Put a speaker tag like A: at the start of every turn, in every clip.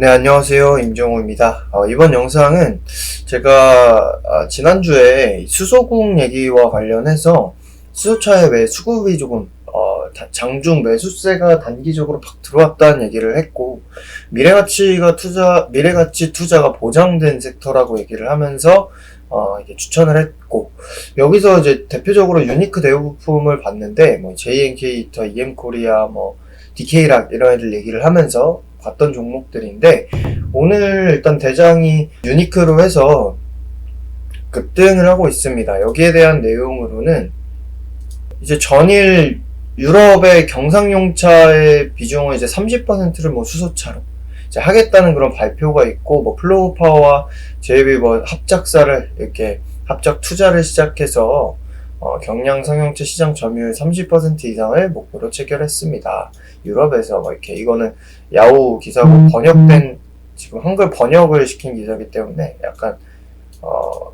A: 네, 안녕하세요. 임정우입니다. 어, 이번 영상은 제가 아, 지난주에 수소국 얘기와 관련해서 수소차의 왜 수급이 조금 어, 다- 장중 매수세가 단기적으로 팍 들어왔다는 얘기를 했고 미래가치가 투자 미래가치 투자가 보장된 섹터라고 얘기를 하면서 어, 이게 추천을 했고 여기서 이제 대표적으로 유니크 대우 부품을 봤는데 뭐 JNK터, EM코리아, 뭐 DK락 이런 애들 얘기를 하면서 봤던 종목들인데 오늘 일단 대장이 유니크로 해서 급등을 하고 있습니다. 여기에 대한 내용으로는 이제 전일 유럽의 경상용차의 비중을 이제 30%를 뭐 수소차로 이제 하겠다는 그런 발표가 있고 뭐 플로우 파워와 JB 뭐 합작사를 이렇게 합작 투자를 시작해서 어, 경량 상용차 시장 점유율 30% 이상을 목표로 체결했습니다. 유럽에서 뭐 이렇게 이거는 야후 기사고
B: 음,
A: 번역된 지금 한글 번역을 시킨 기사이기 때문에 약간 어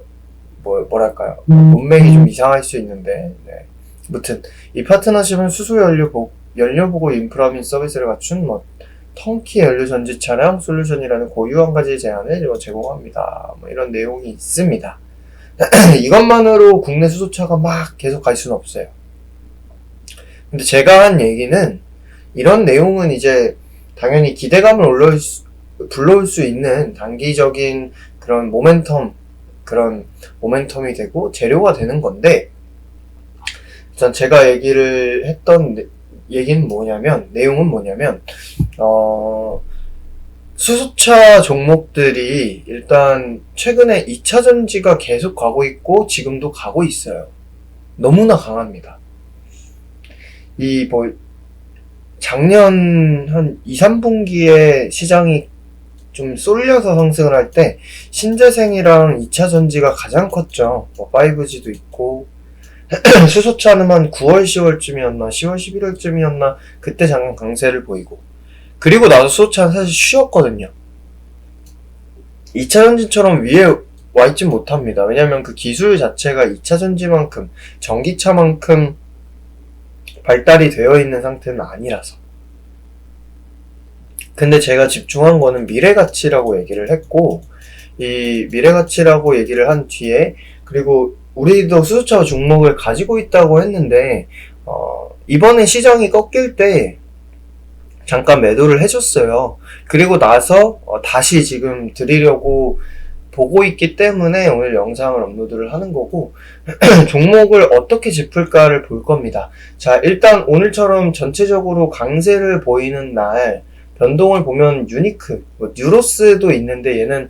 A: 뭐, 뭐랄까요
B: 음,
A: 문맥이 좀 이상할 수 있는데 네. 아무튼 이 파트너십은 수소 연료 보 연료 보고 인프라 및 서비스를 갖춘 뭐 턴키 연료 전지 차량 솔루션이라는 고유 한 가지 제안을 뭐 제공합니다. 뭐 이런 내용이 있습니다. 이것만으로 국내 수소차가 막 계속 갈 수는 없어요. 근데 제가 한 얘기는 이런 내용은 이제 당연히 기대감을 올려올 수, 불러올 수 있는 단기적인 그런 모멘텀, 그런 모멘텀이 되고 재료가 되는 건데, 일단 제가 얘기를 했던 내- 얘기는 뭐냐면, 내용은 뭐냐면, 어, 수소차 종목들이 일단 최근에 2차 전지가 계속 가고 있고 지금도 가고 있어요. 너무나 강합니다. 이 뭐 작년 한 2, 3분기에 시장이 좀 쏠려서 상승을 할 때 신재생이랑 2차 전지가 가장 컸죠. 뭐 5G도 있고 수소차는 한 9월, 10월쯤이었나 10월, 11월쯤이었나 그때 잠깐 강세를 보이고 그리고 나서 수소차는 사실 쉬었거든요. 2차 전지처럼 위에 와 있진 못합니다. 왜냐면 그 기술 자체가 2차 전지만큼 전기차만큼 발달이 되어 있는 상태는 아니라서. 근데 제가 집중한 거는 미래 가치라고 얘기를 했고, 이 미래 가치라고 얘기를 한 뒤에, 그리고 우리도 수소차 종목을 가지고 있다고 했는데, 어, 이번에 시장이 꺾일 때, 잠깐 매도를 해줬어요. 그리고 나서, 어, 다시 지금 드리려고 보고 있기 때문에 오늘 영상을 업로드를 하는 거고, 종목을 어떻게 짚을까를 볼 겁니다. 자, 일단 오늘처럼 전체적으로 강세를 보이는 날, 변동을 보면 유니크, 뭐 뉴로스도 있는데 얘는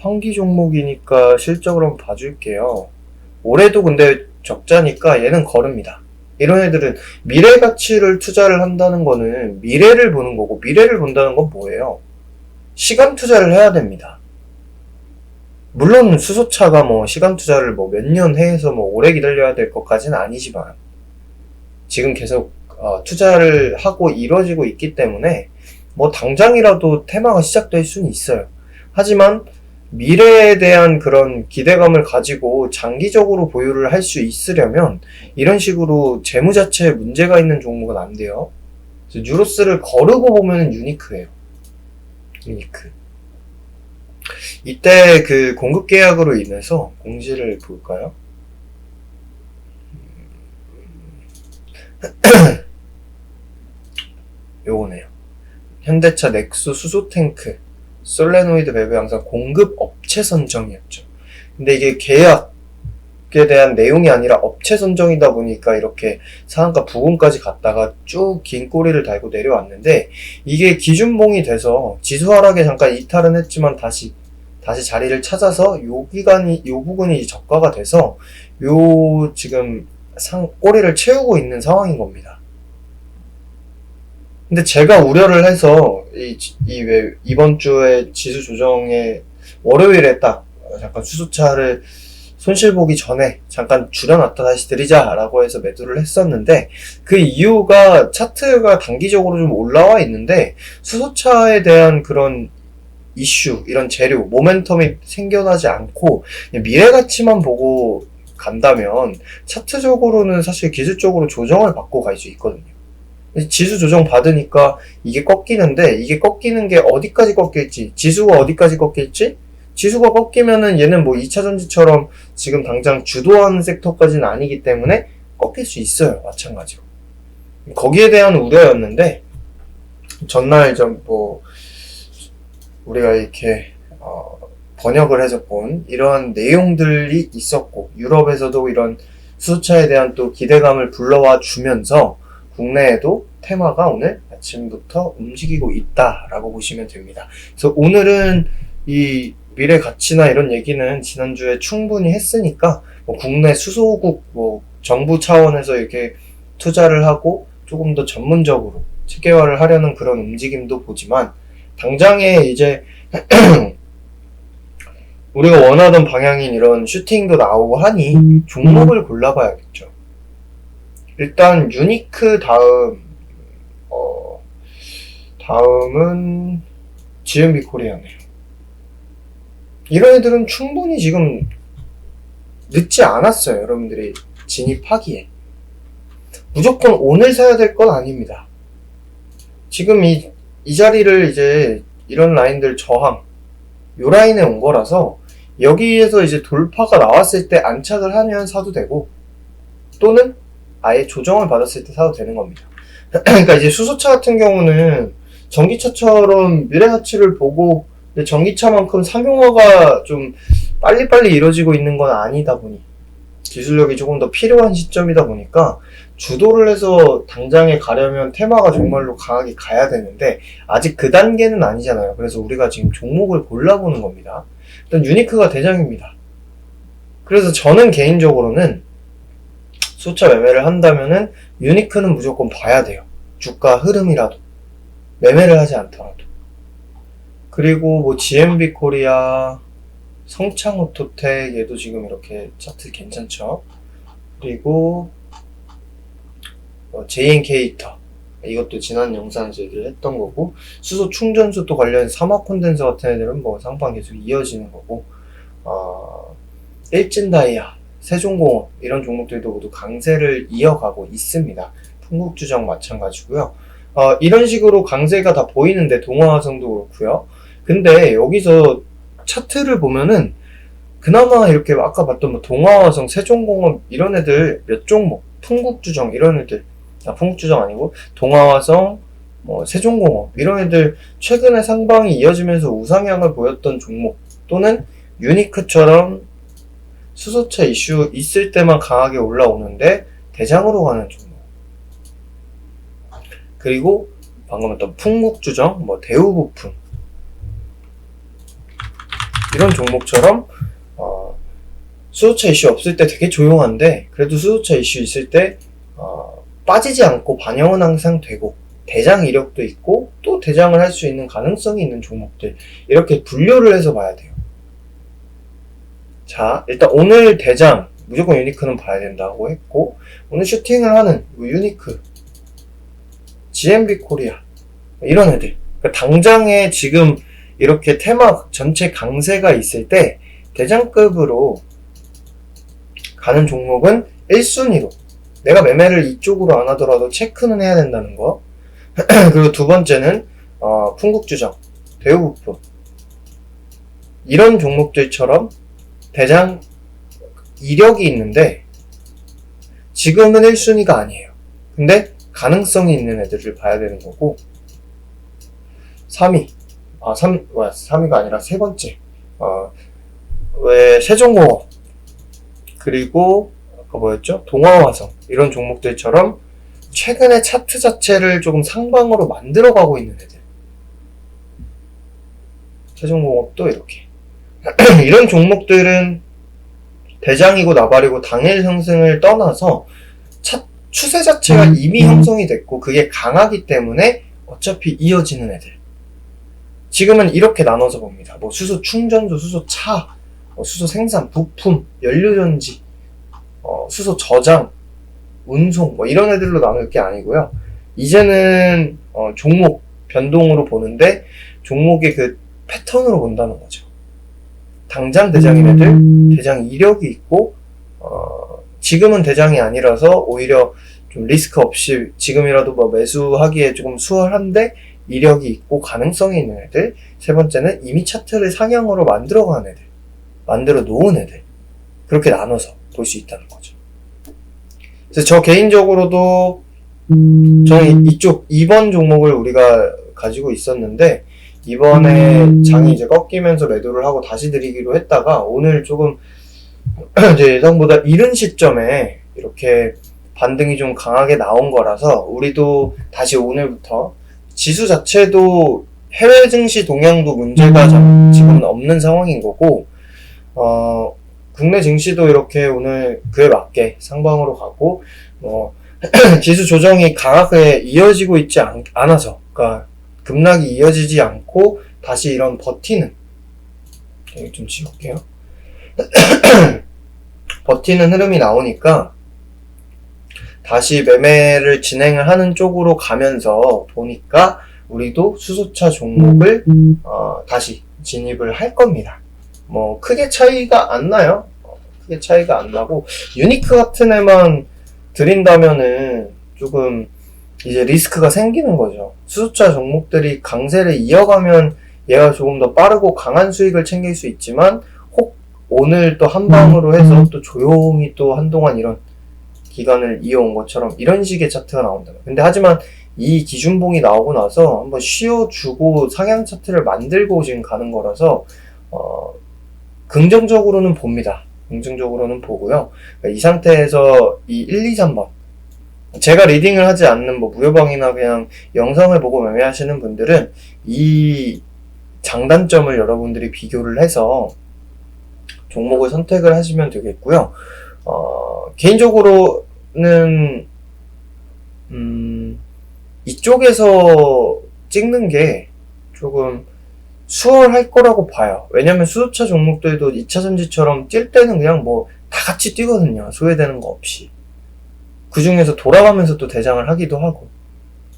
A: 환기 종목이니까 실적으로 한번 봐줄게요. 올해도 근데 적자니까 얘는 거릅니다. 이런 애들은 미래 가치를 투자를 한다는 거는 미래를 보는 거고 미래를 본다는 건 뭐예요? 시간 투자를 해야 됩니다. 물론 수소차가 뭐 시간 투자를 뭐 몇 년 해서 뭐 오래 기다려야 될 것까지는 아니지만 지금 계속 어, 투자를 하고 이루어지고 있기 때문에 뭐 당장이라도 테마가 시작될 수는 있어요. 하지만 미래에 대한 그런 기대감을 가지고 장기적으로 보유를 할 수 있으려면 이런 식으로 재무 자체에 문제가 있는 종목은 안 돼요. 뉴로스를 거르고 보면 유니크예요. 유니크. 이때 그 공급 계약으로 인해서 공시를 볼까요? 요거네요. 현대차 넥소 수소 탱크 솔레노이드 밸브 항상 공급 업체 선정이었죠. 근데 이게 계약에 대한 내용이 아니라 업체 선정이다 보니까 이렇게 상한가 부근까지 갔다가 쭉 긴 꼬리를 달고 내려왔는데 이게 기준봉이 돼서 지수 하락에 잠깐 이탈은 했지만 다시 다시 자리를 찾아서 요 기간이 요 부분이 저가가 돼서 요 지금 상 꼬리를 채우고 있는 상황인 겁니다. 근데 제가 우려를 해서 이, 이 왜, 이번 주에 지수 조정에 월요일에 딱 어, 잠깐 수소차를 손실 보기 전에 잠깐 줄여놨다 다시 드리자라고 해서 매도를 했었는데 그 이유가 차트가 단기적으로 좀 올라와 있는데 수소차에 대한 그런 이슈, 이런 재료, 모멘텀이 생겨나지 않고 미래 가치만 보고 간다면 차트적으로는 사실 기술적으로 조정을 받고 갈 수 있거든요. 지수 조정 받으니까 이게 꺾이는데 이게 꺾이는 게 어디까지 꺾일지 지수가 어디까지 꺾일지? 지수가 꺾이면은 얘는 뭐 2차 전지처럼 지금 당장 주도하는 섹터까지는 아니기 때문에 꺾일 수 있어요 마찬가지로. 거기에 대한 우려였는데 전날 좀 뭐 우리가 이렇게 어, 번역을 해서 본 이런 내용들이 있었고 유럽에서도 이런 수차에 대한 또 기대감을 불러와 주면서 국내에도 테마가 오늘 아침부터 움직이고 있다라고 보시면 됩니다. 그래서 오늘은 이 미래 가치나 이런 얘기는 지난주에 충분히 했으니까 뭐 국내 수소국 뭐 정부 차원에서 이렇게 투자를 하고 조금 더 전문적으로 체계화를 하려는 그런 움직임도 보지만 당장에 이제 우리가 원하던 방향인 이런 슈팅도 나오고 하니 종목을 골라봐야겠죠. 일단 유니크 다음 어 다음은 GMB 코리아네요. 이런 애들은 충분히 지금 늦지 않았어요. 여러분들이 진입하기에. 무조건 오늘 사야 될 건 아닙니다. 지금 이, 이 자리를 이제 이런 라인들 저항, 요 라인에 온 거라서 여기에서 이제 돌파가 나왔을 때 안착을 하면 사도 되고 또는 아예 조정을 받았을 때 사도 되는 겁니다. 그러니까 이제 수소차 같은 경우는 전기차처럼 미래 가치를 보고 전기차만큼 상용화가 좀 빨리빨리 이루어지고 있는 건 아니다 보니 기술력이 조금 더 필요한 시점이다 보니까 주도를 해서 당장에 가려면 테마가 정말로 강하게 가야 되는데 아직 그 단계는 아니잖아요. 그래서 우리가 지금 종목을 골라보는 겁니다. 일단 유니크가 대장입니다. 그래서 저는 개인적으로는 수차 매매를 한다면은 유니크는 무조건 봐야 돼요. 주가 흐름이라도 매매를 하지 않더라도. 그리고 뭐 GMB 코리아, 성창오토텍 얘도 지금 이렇게 차트 괜찮죠? 그리고 어, JN케이터 이것도 지난 영상에서 얘기를 했던 거고 수소 충전소 또 관련 사막 콘덴서 같은 애들은 뭐 상방 계속 이어지는 거고 어, 일진다이아, 세종공업 이런 종목들도 모두 강세를 이어가고 있습니다. 풍국주정 마찬가지고요. 어, 이런 식으로 강세가 다 보이는데 동화화성도 그렇고요. 근데 여기서 차트를 보면은 그나마 이렇게 아까 봤던 뭐 동화화성, 세종공업 이런 애들 몇 종목, 풍국주정 이런 애들 아 풍국주정 아니고 동화화성, 뭐 세종공업 이런 애들 최근에 상방이 이어지면서 우상향을 보였던 종목 또는 유니크처럼 수소차 이슈 있을 때만 강하게 올라오는데 대장으로 가는 종목 그리고 방금 했던 풍국주정, 뭐 대우부품 이런 종목처럼 어, 수소차 이슈 없을 때 되게 조용한데 그래도 수소차 이슈 있을 때 어, 빠지지 않고 반영은 항상 되고 대장 이력도 있고 또 대장을 할 수 있는 가능성이 있는 종목들 이렇게 분류를 해서 봐야 돼요. 자 일단 오늘 대장 무조건 유니크는 봐야 된다고 했고 오늘 슈팅을 하는 뭐 유니크 GMB 코리아 이런 애들. 그러니까 당장에 지금 이렇게 테마 전체 강세가 있을 때 대장급으로 가는 종목은 1순위로. 내가 매매를 이쪽으로 안 하더라도 체크는 해야 된다는 거. 그리고 두 번째는 어, 풍국주정, 대우부품. 이런 종목들처럼 대장 이력이 있는데 지금은 1순위가 아니에요. 근데 가능성이 있는 애들을 봐야 되는 거고 3위. 아 3, 와, 3위가 아니라 세 번째. 어, 왜 세종공업 그리고 아까 뭐였죠? 동화화성. 이런 종목들처럼 최근에 차트 자체를 조금 상방으로 만들어가고 있는 애들. 세종공업도 이렇게 이런 종목들은 대장이고 나발이고 당일 상승을 떠나서 차, 추세 자체가
B: 음,
A: 이미
B: 음.
A: 형성이 됐고 그게 강하기 때문에 어차피 이어지는 애들. 지금은 이렇게 나눠서 봅니다. 뭐 수소 충전소, 수소 차, 뭐 수소 생산, 부품, 연료전지 어, 수소 저장, 운송 뭐 이런 애들로 나눌 게 아니고요. 이제는 어, 종목 변동으로 보는데 종목의 그 패턴으로 본다는 거죠 당장 대장인 애들
B: 음,
A: 대장 이력이 있고 어, 지금은 대장이 아니라서 오히려 좀 리스크 없이 지금이라도 뭐 매수하기에 조금 수월한데 이력이 있고 가능성이 있는 애들. 세 번째는 이미 차트를 상향으로 만들어간 애들. 만들어 놓은 애들. 그렇게 나눠서 볼 수 있다는 거죠. 그래서 저 개인적으로도 저는 이- 이쪽 2번 종목을 우리가 가지고 있었는데 이번에 장이 이제 꺾이면서 매도를 하고 다시 드리기로 했다가 오늘 조금 이제 예상보다 이른 시점에 이렇게 반등이 좀 강하게 나온 거라서 우리도 다시 오늘부터 지수 자체도 해외 증시 동향도 문제가 자- 지금은 없는 상황인 거고 어 국내 증시도 이렇게 오늘 그에 맞게 상방으로 가고 뭐 지수 조정이 강하게 이어지고 있지 않, 않아서 그러니까 급락이 이어지지 않고 다시 이런 버티는 여기 좀 지울게요 버티는 흐름이 나오니까 다시 매매를 진행을 하는 쪽으로 가면서 보니까 우리도 수소차 종목을 어, 다시 진입을 할 겁니다. 뭐 크게 차이가 안 나요. 어, 크게 차이가 안 나고 유니크 같은 애만 드린다면은 조금 이제 리스크가 생기는 거죠. 수소차 종목들이 강세를 이어가면 얘가 조금 더 빠르고 강한 수익을 챙길 수 있지만 혹 오늘 또 한 방으로 해서 또 조용히 또 한동안 이런 기간을 이어온 것처럼 이런 식의 차트가 나온다. 근데 하지만 이 기준봉이 나오고 나서 한번 쉬어주고 상향 차트를 만들고 지금 가는 거라서 어, 긍정적으로는 봅니다. 긍정적으로는 보고요. 그러니까 이 상태에서 이 1, 2, 3번 제가 리딩을 하지 않는 뭐 무료방이나 그냥 영상을 보고 매매하시는 분들은 이 장단점을 여러분들이 비교를 해서 종목을 선택을 하시면 되겠고요. 어, 개인적으로는 음, 이쪽에서 찍는 게 조금 수월할 거라고 봐요. 왜냐면 수소차 종목들도 2차 전지처럼 뛸 때는 그냥 뭐 다 같이 뛰거든요. 소외되는 거 없이. 그 중에서 돌아가면서 또 대장을 하기도 하고.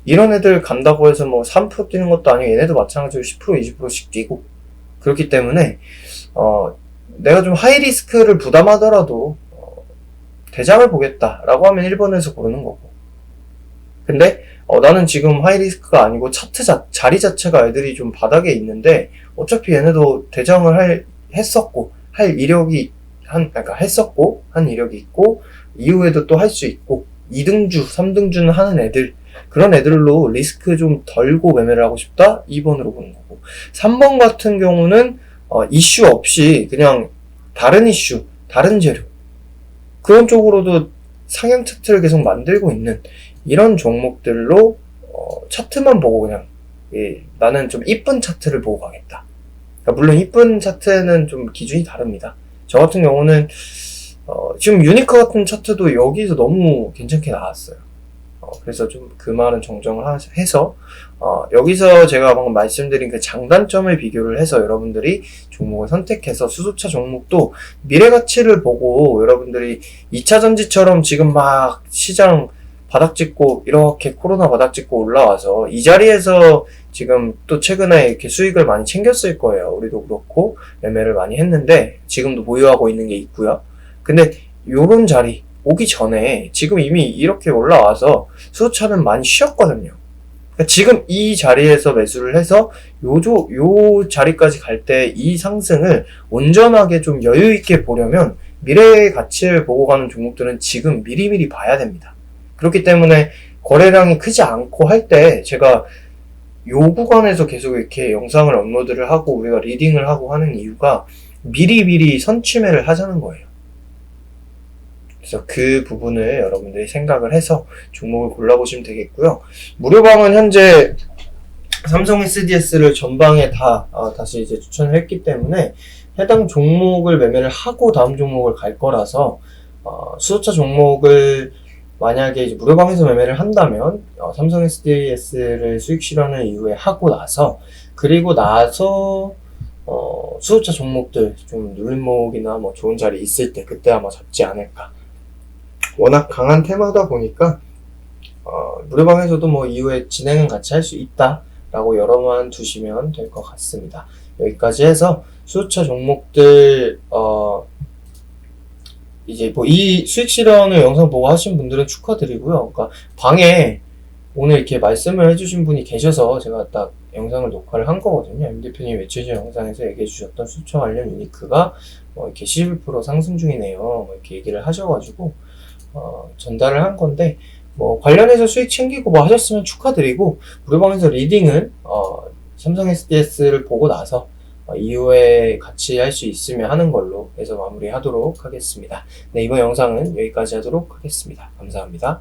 A: 이런 애들 간다고 해서 뭐 3% 뛰는 것도 아니고 얘네도 마찬가지로 10% 20%씩 뛰고. 그렇기 때문에, 어, 내가 좀 하이 리스크를 부담하더라도, 어, 대장을 보겠다라고 하면 1번에서 고르는 거고. 근데, 어, 나는 지금 하이 리스크가 아니고 차트 자, 자리 자체가 애들이 좀 바닥에 있는데, 어차피 얘네도 대장을 할, 했었고, 할 이력이 한, 그러니까 했었고, 한 이력이 있고, 이후에도 또 할 수 있고, 2등주, 3등주는 하는 애들, 그런 애들로 리스크 좀 덜고 매매를 하고 싶다? 2번으로 보는 거고. 3번 같은 경우는, 어, 이슈 없이 그냥 다른 이슈, 다른 재료. 그런 쪽으로도 상향 차트를 계속 만들고 있는 이런 종목들로, 어, 차트만 보고 그냥, 예, 나는 좀 이쁜 차트를 보고 가겠다. 그러니까 물론 이쁜 차트는 좀 기준이 다릅니다. 저 같은 경우는 어, 지금 유니크 같은 차트도 여기서 너무 괜찮게 나왔어요. 어, 그래서 좀 그 말은 정정을 하- 해서 어, 여기서 제가 방금 말씀드린 그 장단점을 비교를 해서 여러분들이 종목을 선택해서 수소차 종목도 미래 가치를 보고 여러분들이 2차 전지처럼 지금 막 시장 바닥 찍고 이렇게 코로나 바닥 찍고 올라와서 이 자리에서 지금 또 최근에 이렇게 수익을 많이 챙겼을 거예요. 우리도 그렇고 매매를 많이 했는데 지금도 보유하고 있는 게 있고요. 근데 요런 자리 오기 전에 지금 이미 이렇게 올라와서 수차는 많이 쉬었거든요. 그러니까 지금 이 자리에서 매수를 해서 요조 요 자리까지 갈 때 이 상승을 온전하게 좀 여유 있게 보려면 미래의 가치를 보고 가는 종목들은 지금 미리미리 봐야 됩니다. 그렇기 때문에 거래량이 크지 않고 할 때 제가 요 구간에서 계속 이렇게 영상을 업로드를 하고 우리가 리딩을 하고 하는 이유가 미리미리 선취매를 하자는 거예요. 그래서 그 부분을 여러분들이 생각을 해서 종목을 골라보시면 되겠고요. 무료방은 현재 삼성 SDS를 전방에 다 어, 다시 이제 추천을 했기 때문에 해당 종목을 매매를 하고 다음 종목을 갈 거라서 어, 수소차 종목을 만약에 이제 무료방에서 매매를 한다면 어, 삼성 SDS를 수익 실현을 이후에 하고 나서 그리고 나서 어, 수소차 종목들 좀 눌림목이나 뭐 좋은 자리 있을 때 그때 아마 잡지 않을까. 워낙 강한 테마다 보니까 어, 무료방에서도 뭐 이후에 진행은 같이 할 수 있다라고 열어만 두시면 될 것 같습니다. 여기까지 해서 수소차 종목들 어, 이제 뭐 이 수익 실현을 영상 보고 하신 분들은 축하드리고요. 그러니까 방에 오늘 이렇게 말씀을 해주신 분이 계셔서 제가 딱 영상을 녹화를 한 거거든요. 임 대표님 외출전 영상에서 얘기해 주셨던 수초 관련 유니크가 뭐 이렇게 11% 상승 중이네요. 뭐 이렇게 얘기를 하셔가지고 어, 전달을 한 건데 뭐 관련해서 수익 챙기고 뭐 하셨으면 축하드리고 우리 방에서 리딩은 어, 삼성 SDS를 보고 나서 어, 이후에 같이 할 수 있으면 하는 걸로 해서 마무리하도록 하겠습니다. 네, 이번 영상은 여기까지 하도록 하겠습니다. 감사합니다.